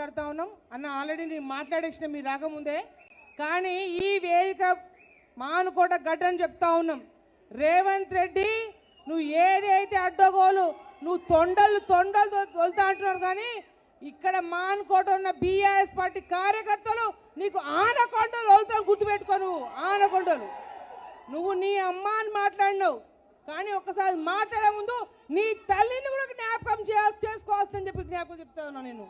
మాట్లాడుతూ ఉన్నాం. అన్న ఆల్రెడీ నేను మాట్లాడేసిన మీ రాకముందే కానీ ఈ వేదిక మానుకోట గడ్డ అని చెప్తా ఉన్నాం. రేవంత్ రెడ్డి నువ్వు ఏదైతే అడ్డగోలు నువ్వు తొండలు తొండలు తొలుతా అంటున్నారు కానీ ఇక్కడ మానుకోట ఉన్న బీఆర్ఎస్ పార్టీ కార్యకర్తలు నీకు ఆనకొండలు వదులుతాను గుర్తుపెట్టుకో నువ్వు. ఆనకొండలు. నువ్వు నీ అమ్మ అని మాట్లాడినావు. కానీ ఒక్కసారి మాట్లాడే ముందు నీ తల్లిని కూడా జ్ఞాపకం చేసుకోవాల్సిందని చెప్పి జ్ఞాపకం చెప్తా ఉన్నా నేను.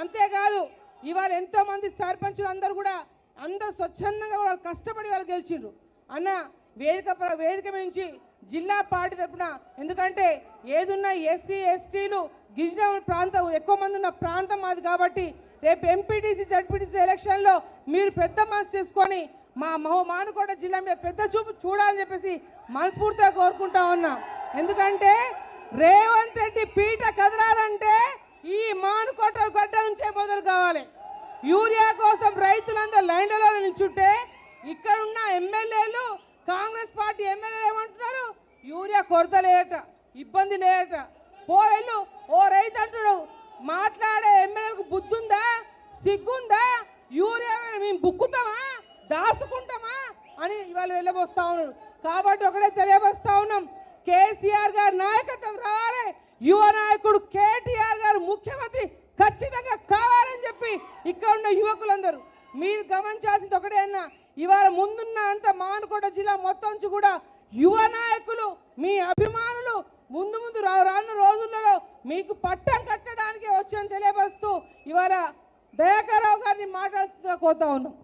అంతేకాదు ఇవాళ ఎంతో మంది సర్పంచులు అందరూ కూడా అందరూ స్వచ్ఛందంగా వాళ్ళు కష్టపడి వాళ్ళు గెలిచిండ్రు. అన్న వేదిక వేదిక నుంచి జిల్లా పార్టీ తరఫున ఎందుకంటే ఏదున్నా ఎస్సీ ఎస్టీలు గిరిజన ప్రాంతం ఎక్కువ మంది ఉన్న ప్రాంతం మాది కాబట్టి రేపు ఎంపీటీసీ జడ్పీటీసీ ఎలక్షన్లో మీరు పెద్ద మనసు చేసుకొని మా మహో మానుకోట జిల్లా మీద పెద్ద చూపు చూడాలని చెప్పేసి మనస్ఫూర్తిగా కోరుకుంటా ఉన్నాం. ఎందుకంటే రేవంత్ రెడ్డి పీట కదలాలంటే మానుకోట గడ్డ నుంచే మొదలు కావాలి. యూరియా కోసం రైతులందరూ లైన్లలో నిల్చుంటే ఇక్కడ ఉన్న ఎమ్మెల్యేలు కాంగ్రెస్ పార్టీ ఎమ్మెల్యేలు ఏమంటున్నారు? యూరియా కొరత లేయట ఇబ్బంది లేయట. పోయేళ్ళు ఓ రైతు అంటుడు మాట్లాడే ఎమ్మెల్యేలకు బుద్ధుందా? సిగ్గుందా? యూరియా మేము బుక్కుతామా? దాచుకుంటామా? అని ఇవాళ వెళ్ళబోస్తా ఉన్నారు. కాబట్టి ఒకటే తెలియపరుస్తా ఉన్నాం. కేసీఆర్ గారి నాయకత్వం రావాలి. యువ నాయకుడు కేటీఆర్ గారు ముఖ్యమంత్రి ఖచ్చితంగా కావాలని చెప్పి ఇక్కడ ఉన్న యువకులందరూ మీరు గమనించాల్సింది ఒకటే అన్న ఇవాళ ముందున్న అంత మానుకోట జిల్లా మొత్తం నుంచి కూడా యువ నాయకులు మీ అభిమానులు ముందు ముందు రా- రానున్న రోజులలో మీకు పట్టం కట్టడానికి వచ్చని తెలియపరుస్తూ ఇవాళ దయాకర్రావు గారిని మాట్లాడుతూ కోతా ఉన్నాం.